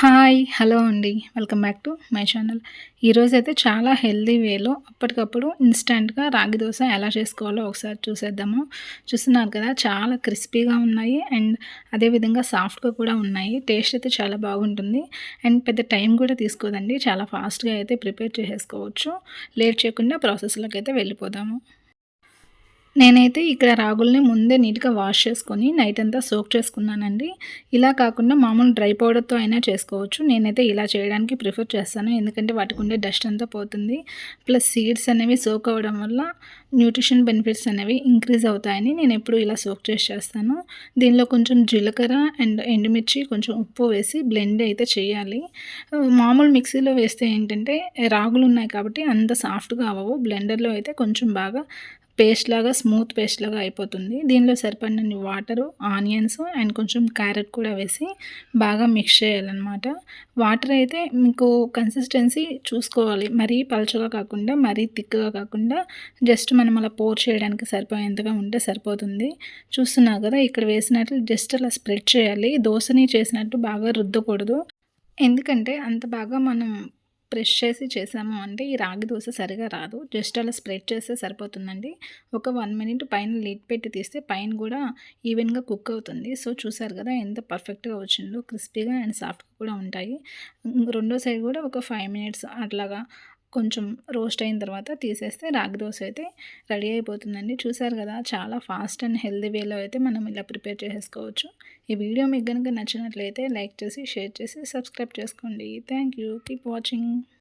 Hi hello అండి. Welcome back to my channel. ఈరోజు అయితే చాలా హెల్దీ వేలో అప్పటికప్పుడు ఇన్స్టెంట్గా రాగి దోశ ఎలా చేసుకోవాలో ఒకసారి చూసేద్దాము. చూస్తున్నారు కదా చాలా క్రిస్పీగా ఉన్నాయి అండ్ అదేవిధంగా సాఫ్ట్గా కూడా ఉన్నాయి. టేస్ట్ అయితే చాలా బాగుంటుంది. అండ్ పెద్ద టైం కూడా తీసుకోదండి. చాలా ఫాస్ట్గా అయితే ప్రిపేర్ చేసేసుకోవచ్చు. లేట్ చేయకుండా ప్రాసెస్లోకి అయితే వెళ్ళిపోదాము. నేనైతే ఇక్కడ రాగుల్ని ముందే నీట్గా వాష్ చేసుకొని నైట్ అంతా సోక్ చేసుకున్నానండి. ఇలా కాకుండా మామూలు డ్రై పౌడర్తో అయినా చేసుకోవచ్చు. నేనైతే ఇలా చేయడానికి ప్రిఫర్ చేస్తాను. ఎందుకంటే వాటికి ఉండే డస్ట్ అంతా పోతుంది. ప్లస్ సీడ్స్ అనేవి సోక్ అవ్వడం వల్ల న్యూట్రిషన్ బెనిఫిట్స్ అనేవి ఇంక్రీజ్ అవుతాయని నేను ఎప్పుడు ఇలా సోక్ చేసి చేస్తాను. దీనిలో కొంచెం జీలకర్ర అండ్ ఎండుమిర్చి కొంచెం ఉప్పు వేసి బ్లెండ్ అయితే చేయాలి. మామూలు మిక్సీలో వేస్తే ఏంటంటే రాగులు ఉన్నాయి కాబట్టి అంత సాఫ్ట్గా అవ్వవు. బ్లెండర్లో అయితే కొంచెం బాగా పేస్ట్ లాగా స్మూత్ పేస్ట్ లాగా అయిపోతుంది. దీనిలో సరిపడినన్ని వాటరు ఆనియన్స్ అండ్ కొంచెం క్యారెట్ కూడా వేసి బాగా మిక్స్ చేయాలన్నమాట. వాటర్ అయితే మీకు కన్సిస్టెన్సీ చూసుకోవాలి. మరీ పలచగా కాకుండా మరీ థిక్గా కాకుండా జస్ట్ మనం అలా పోర్ చేయడానికి సరిపోయేంతగా ఉంటే సరిపోతుంది. చూస్తున్నారు కదా ఇక్కడ వేసినట్లు జస్ట్ అలా స్ప్రెడ్ చేయాలి. దోశని చేసినట్టు బాగా రుద్దకూడదు. ఎందుకంటే అంత బాగా మనం ప్రెస్ చేసి చేసాము అంటే ఈ రాగి దోశ సరిగా రాదు. జస్ట్ అలా స్ప్రెడ్ చేస్తే సరిపోతుందండి. ఒక వన్ మినిట్ పైన లిడ్ పెట్టి తీస్తే పైన కూడా ఈవెన్గా కుక్ అవుతుంది. సో చూసారు కదా ఎంత పర్ఫెక్ట్గా వచ్చిందో. క్రిస్పీగా అండ్ సాఫ్ట్గా కూడా ఉంటాయి. రెండో సైడ్ కూడా ఒక ఫైవ్ మినిట్స్ అట్లాగా కొంచెం రోస్ట్ అయిన తర్వాత తీసేస్తే రాగి దోశ అయితే రెడీ అయిపోతుందండి. చూసారు కదా చాలా ఫాస్ట్ అండ్ హెల్దీ వేలో అయితే మనం ఇలా ప్రిపేర్ చేసేసుకోవచ్చు. ఈ వీడియో మీకు కనుక నచ్చినట్లయితే లైక్ చేసి షేర్ చేసి సబ్స్క్రైబ్ చేసుకోండి. Thank you. Keep watching.